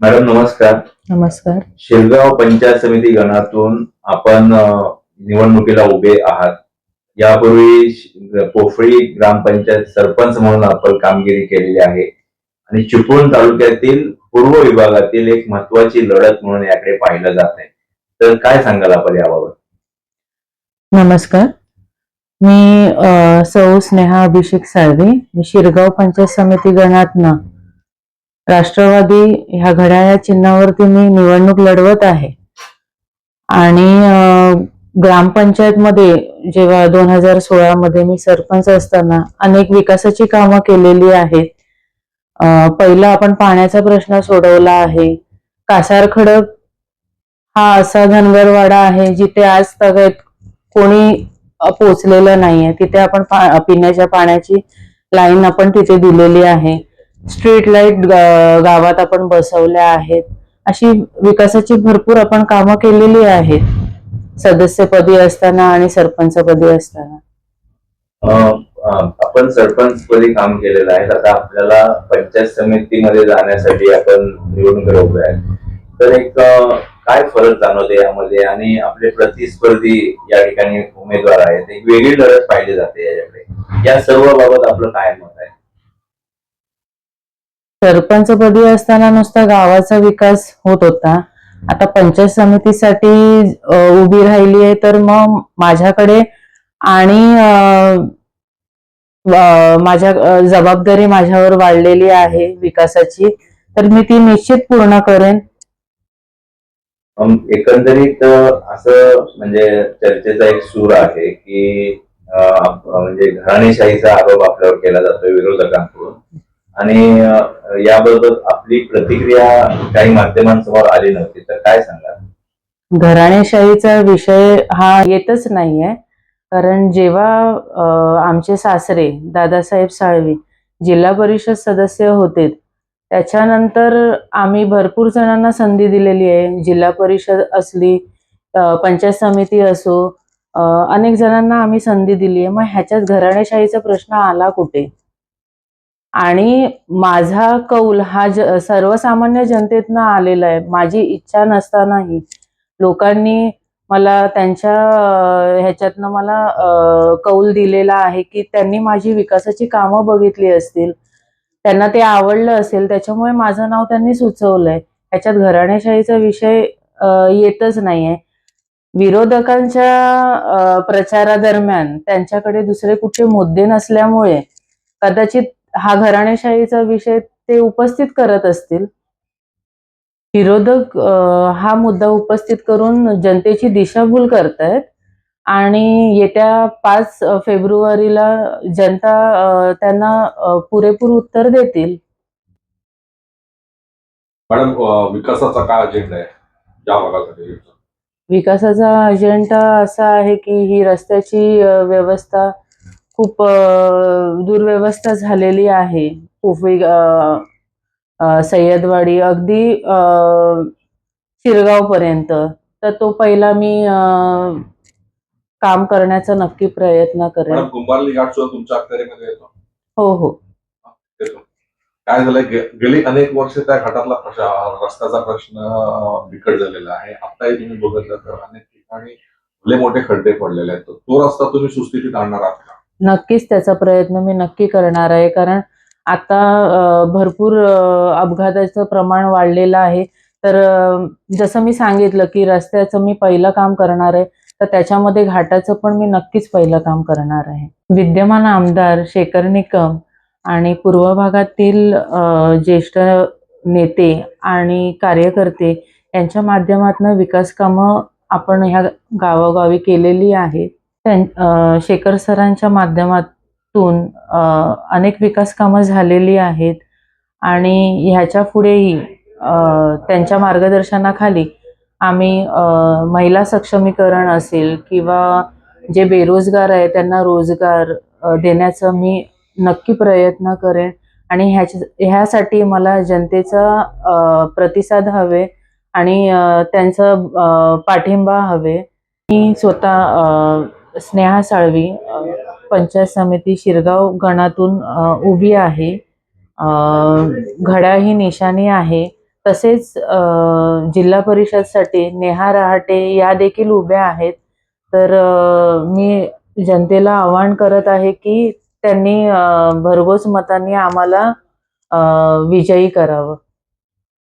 Madam नमस्कार. नमस्कार. शेलगाव पंचायत समिती गणातून आपण निवडणुकीला उभे आहात. यापूर्वी पोफळी ग्रामपंचायत सरपंच म्हणून आपण कामगिरी केलेली आहे. आणि चिपळूण तालुक्यातील पूर्व विभागातील एक महत्वाची लढत म्हणून याकडे पाहिलं जात आहे. तर काय सांगाल आपण याबाबत? नमस्कार. मी सौ स्नेहा अभिषेक साळवे. मी शिरगाव पंचायत समिती गणातनं राष्ट्रवादी ह्या घड्याळ्या चिन्हावरती मी निवडणूक लढवत आहे. आणि ग्रामपंचायतमध्ये जेव्हा दोन हजार सोळामध्ये मी सरपंच असताना अनेक विकासाची कामं केलेली आहेत. पहिला पहिलं आपण पाण्याचा प्रश्न सोडवला आहे. कासार खडक हा असा धनगरवाडा आहे जिथे आज तगत कोणी पोचलेलं नाहीये. तिथे आपण पा- पिण्याच्या पाण्याची लाईन आपण तिथे दिलेली आहे. स्ट्रीट लाइट गावात आपण बसवल्या आहेत. अशी विकासाची भरपूर आपण कामं केलेली आहेत. सदस्यपदी असताना आणि सरपंचपदी असताना. आपण सरपंच पदी काम केलेलं आहे. आता आपल्याला पंचायत समितीमध्ये जाण्यासाठी आपण निवडणुकीला उभे आहे. तर एक काय फरक जाणवते यामध्ये? आणि आपले प्रतिस्पर्धी या ठिकाणी उमेदवार आहेत. एक वेगळी लढत पाहिली जाते याच्याकडे. या सर्व बाबत आपलं काय मत आहे? सरपंचपदी असताना नुसता गावाचा विकास होत होता. आता पंचायत समितीसाठी उभी राहिली आहे तर मग माझ्याकडे आणि माझ्या जबाबदारी माझ्यावर वाढलेली आहे विकासाची. तर मी ती निश्चित पूर्ण करेन. एकंदरीत असं म्हणजे चर्चेचा एक सूर आहे की म्हणजे घराणेशाहीचा आरोप आपल्यावर केला जातोय विरोधकांकडून. आणि याबाबत आपली प्रतिक्रिया काही माध्यमांसमोर आली नव्हती तर काय सांगा घराणेशाहीचा विषय हा येतच नाहीये. कारण जेव्हा आमचे सासरे दादासाहेब साळवी जिल्हा परिषद सदस्य होते त्याच्यानंतर आम्ही भरपूर जणांना संधी दिलेली आहे. जिल्हा परिषद असली पंचायत समिती असो अनेक जणांना आम्ही संधी दिली आहे. मग ह्याच्यात घराणेशाहीचा प्रश्न आला कुठे? आणि माझा कौल हा ज सर्वसामान्य जनतेतनं आलेला आहे. माझी इच्छा नसतानाही लोकांनी मला त्यांच्या ह्याच्यातनं मला कौल दिलेला आहे की त्यांनी माझी विकासाची कामं बघितली असतील त्यांना ते आवडलं असेल त्याच्यामुळे माझं नाव त्यांनी सुचवलंय. ह्याच्यात घराणेशाहीचा विषय येतच नाहीये. विरोधकांच्या प्रचारादरम्यान त्यांच्याकडे दुसरे कुठे मुद्दे नसल्यामुळे कदाचित हा घराणेशाहीचा विषय ते उपस्थित करत असतील. विरोधक हा मुद्दा उपस्थित करून जनतेची दिशाभूल करतायत आणि येत्या पाच फेब्रुवारीला जनता त्यांना पुरेपूर उत्तर देतील. मॅडम विकासाचा काय अजेंडा आहे? या भागासाठी विकासाचा अजेंडा असा आहे की ही रस्त्याची व्यवस्था खूप दुर्व्यवस्था झालेली आहे. अ, सय्यदवाडी अगदी शिरगाव पर्यंत तर तो पहिला मी काम करण्याचा नक्की प्रयत्न करेन. मॅडम कुंभारली घाट सुद्धा तुमच्या अखत्यारीमध्ये येतो. हो हो. काय झालंय? गेली अनेक वर्ष त्या घाटातला रस्त्याचा प्रश्न बिकट झालेला आहे. आताही तुम्ही बघितलं तर अनेक ठिकाणी मोठे खड्डे पडलेले आहेत तो रस्ता तुम्ही सुस्थितीत आणणार आहात का? नक्कीच त्याचा प्रयत्न मी नक्की करणार आहे. कारण आता भरपूर अपघाताचं प्रमाण वाढलेलं आहे. तर जसं मी सांगितलं की रस्त्याचं मी पहिलं काम करणार आहे तर त्याच्यामध्ये घाटाचं पण मी नक्कीच पहिलं काम करणार आहे. विद्यमान आमदार शेखर निकम आणि पूर्व भागातील ज्येष्ठ नेते आणि कार्यकर्ते यांच्या माध्यमातून विकास कामं आपण ह्या गावोगावी केलेली आहेत. त्यां- शेखर सरांच्या माध्यमातून अनेक विकास कामं झालेली आहेत आणि ह्याच्या पुढेही त्यांच्या मार्गदर्शनाखाली आम्ही महिला सक्षमीकरण असेल किंवा जे बेरोजगार आहे त्यांना रोजगार देण्याचं मी नक्की प्रयत्न करेन आणि ह्याच्या ह्यासाठी मला जनतेचा प्रतिसाद हवे आणि त्यांचं पाठिंबा हवे. मी स्वतः स्नेहा साळवी पंचायत समिती शिरगाव गणातून उभी आहे. घड्या घड्याळ ही निशाणी आहे. तसेच जिल्हा परिषदसाठी नेहा रहाटे या देखील उभ्या आहेत. तर मी जनतेला आवाहन करत आहे की त्यांनी भरघोस मतांनी आम्हाला विजयी करावं.